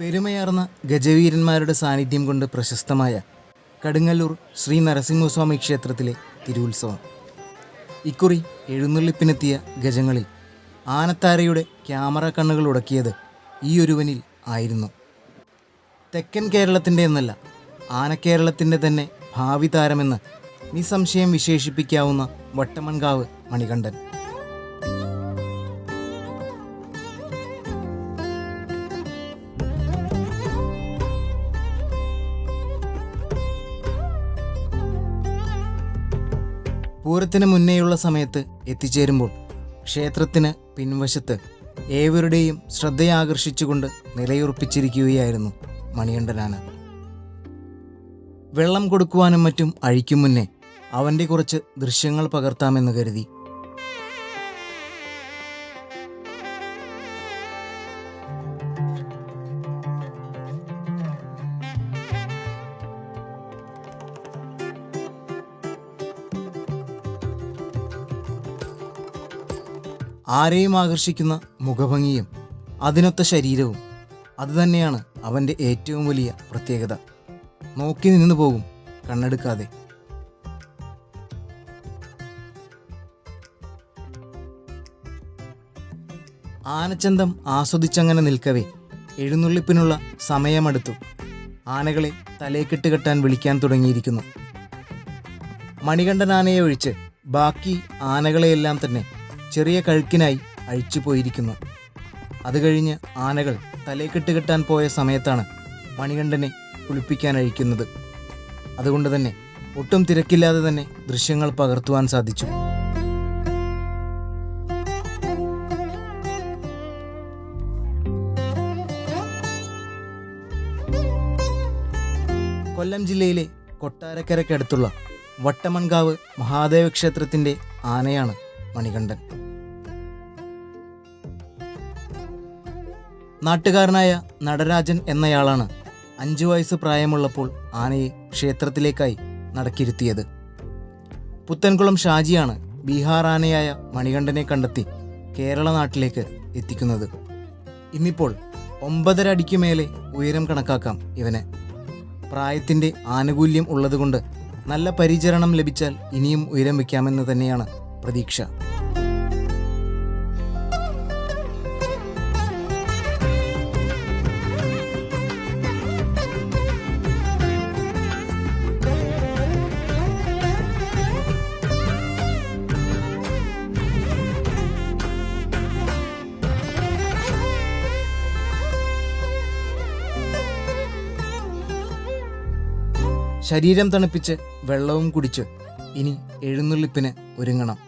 പെരുമയാർന്ന ഗജവീരന്മാരുടെ സാന്നിധ്യം കൊണ്ട് പ്രശസ്തമായ കടുങ്ങല്ലൂർ ശ്രീ നരസിംഹസ്വാമി ക്ഷേത്രത്തിലെ തിരുവുത്സവം. ഇക്കുറി എഴുന്നള്ളിപ്പിനെത്തിയ ഗജങ്ങളിൽ ആനത്താരയുടെ ക്യാമറ കണ്ണുകൾ ഉടക്കിയത് ഈ ഒരുവനിൽ ആയിരുന്നു. തെക്കൻ കേരളത്തിന്റെ എന്നല്ല ആനക്കേരളത്തിന്റെ തന്നെ ഭാവി താരമെന്ന് നിസ്സംശയം വിശേഷിപ്പിക്കാവുന്ന വട്ടമൺകാവ് മണികണ്ഠൻ. പൂരത്തിന് മുന്നേയുള്ള സമയത്ത് എത്തിച്ചേരുമ്പോൾ ക്ഷേത്രത്തിന് പിൻവശത്ത് ഏവരുടെയും ശ്രദ്ധയാകർഷിച്ചുകൊണ്ട് നിലയുറപ്പിച്ചിരിക്കുകയായിരുന്നു മണികണ്ഠനാന വെള്ളം കൊടുക്കുവാനും മറ്റും അഴിക്കും മുന്നേ അവന്റെ കുറച്ച് ദൃശ്യങ്ങൾ പകർത്താമെന്ന് കരുതി ആരെയും ആകർഷിക്കുന്ന മുഖഭംഗിയും അതിനൊത്ത ശരീരവും അതുതന്നെയാണ് അവന്റെ ഏറ്റവും വലിയ പ്രത്യേകത. നോക്കി നിന്നു പോകും കണ്ണെടുക്കാതെ. ആനച്ചന്തം ആസ്വദിച്ചങ്ങനെ നിൽക്കവേ എഴുന്നള്ളിപ്പിനുള്ള സമയമെടുത്തു. ആനകളെ തലേക്കെട്ട് കെട്ടാൻ വിളിക്കാൻ തുടങ്ങിയിരിക്കുന്നു. മണികണ്ഠൻ ആനയെ ഒഴിച്ച് ബാക്കി ആനകളെയെല്ലാം തന്നെ ചെറിയ കഴുക്കിനായി അഴിച്ചു പോയിരിക്കുന്നു. അത് കഴിഞ്ഞ് ആനകൾ തലേക്കെട്ട് കെട്ടാൻ പോയ സമയത്താണ് മണികണ്ഠനെ കുളിപ്പിക്കാൻ അഴിക്കുന്നത്. അതുകൊണ്ട് തന്നെ ഒട്ടും തിരക്കില്ലാതെ തന്നെ ദൃശ്യങ്ങൾ പകർത്തുവാൻ സാധിച്ചു. കൊല്ലം ജില്ലയിലെ കൊട്ടാരക്കരയ്ക്കടുത്തുള്ള വട്ടമൺകാവ് മഹാദേവ ക്ഷേത്രത്തിന്റെ ആനയാണ് മണികണ്ഠൻ. നാട്ടുകാരനായ നടരാജൻ എന്നയാളാണ് അഞ്ചു വയസ്സ് പ്രായമുള്ളപ്പോൾ ആനയെ ക്ഷേത്രത്തിലേക്കായി നടക്കിരുത്തിയത്. പുത്തൻകുളം ഷാജിയാണ് ബീഹാർ ആനയായ മണികണ്ഠനെ കണ്ടെത്തി കേരള നാട്ടിലേക്ക് എത്തിക്കുന്നത്. ഇന്നിപ്പോൾ ഒമ്പതര അടിക്ക് മേലെ ഉയരം കണക്കാക്കാം ഇവന്. പ്രായത്തിന്റെ ആനുകൂല്യം ഉള്ളതുകൊണ്ട് നല്ല പരിചരണം ലഭിച്ചാൽ ഇനിയും ഉയരം വയ്ക്കാമെന്ന് തന്നെയാണ് പ്രതീക്ഷ. ശരീരം തണുപ്പിച്ച് വെള്ളവും കുടിച്ച് ഇനി എഴുന്നള്ളിപ്പിന് ഒരുങ്ങണം.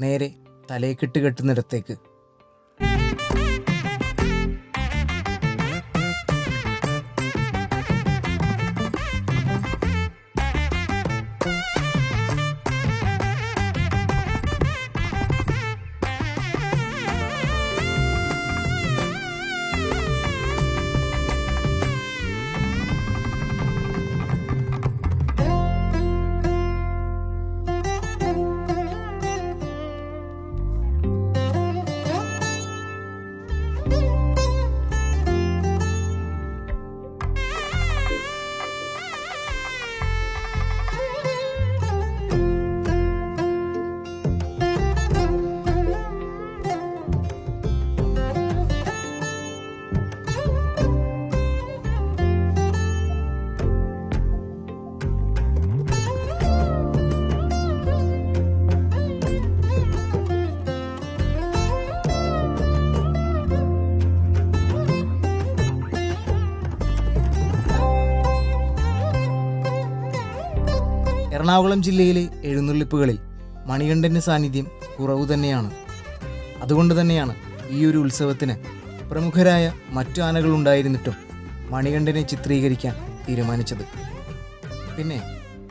നേരെ തലേക്കെട്ട് കെട്ടുന്നിടത്തേക്ക് എറണാകുളം ജില്ലയിലെ എഴുന്നള്ളിപ്പുകളിൽ മണികണ്ഠന്റെ സാന്നിധ്യം കുറവ് തന്നെയാണ്. അതുകൊണ്ട് തന്നെയാണ് ഈ ഒരു ഉത്സവത്തിന് പ്രമുഖരായ മറ്റു ആനകൾ ഉണ്ടായിരുന്നിട്ടും മണികണ്ഠനെ ചിത്രീകരിക്കാൻ തീരുമാനിച്ചത്. പിന്നെ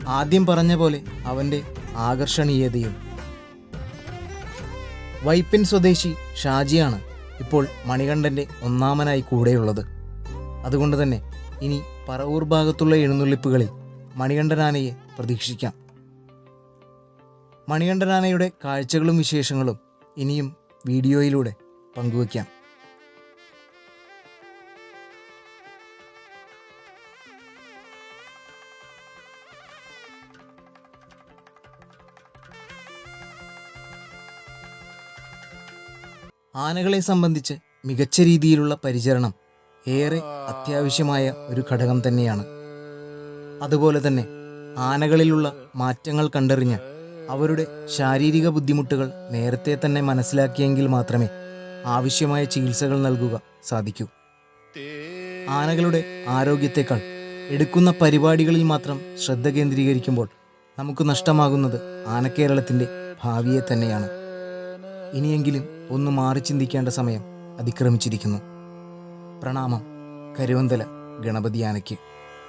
ആദ്യം പറഞ്ഞ പോലെ അവന്റെ ആകർഷണീയതയും വൈപ്പിൻ സ്വദേശി ഷാജിയാണ് ഇപ്പോൾ മണികണ്ഠന്റെ ഒന്നാമനായി കൂടെയുള്ളത്. അതുകൊണ്ട് തന്നെ ഇനി പറവൂർ ഭാഗത്തുള്ള എഴുന്നള്ളിപ്പുകളിൽ മണികണ്ഠനാനയെ പ്രതീക്ഷിക്കാം. മണികണ്ഠനാനയുടെ കാഴ്ചകളും വിശേഷങ്ങളും ഇനിയും വീഡിയോയിലൂടെ പങ്കുവയ്ക്കാം. ആനകളെ സംബന്ധിച്ച് മികച്ച രീതിയിലുള്ള പരിചരണം ഏറെ അത്യാവശ്യമായ ഒരു ഘടകം തന്നെയാണ്. അതുപോലെ തന്നെ ആനകളിലുള്ള മാറ്റങ്ങൾ കണ്ടറിഞ്ഞ് അവരുടെ ശാരീരിക ബുദ്ധിമുട്ടുകൾ നേരത്തെ തന്നെ മനസ്സിലാക്കിയെങ്കിൽ മാത്രമേ ആവശ്യമായ ചികിത്സകൾ നൽകുക സാധിക്കൂ. ആനകളുടെ ആരോഗ്യത്തെക്കാൾ എടുക്കുന്ന പരിപാടികളിൽ മാത്രം ശ്രദ്ധ കേന്ദ്രീകരിക്കുമ്പോൾ നമുക്ക് നഷ്ടമാകുന്നത് ആനക്കേരളത്തിന്റെ ഭാവിയെ തന്നെയാണ്. ഇനിയെങ്കിലും ഒന്ന് മാറി ചിന്തിക്കേണ്ട സമയം അതിക്രമിച്ചിരിക്കുന്നു. പ്രണാമം കരുവന്തല ഗണപതി ആനയ്ക്ക്.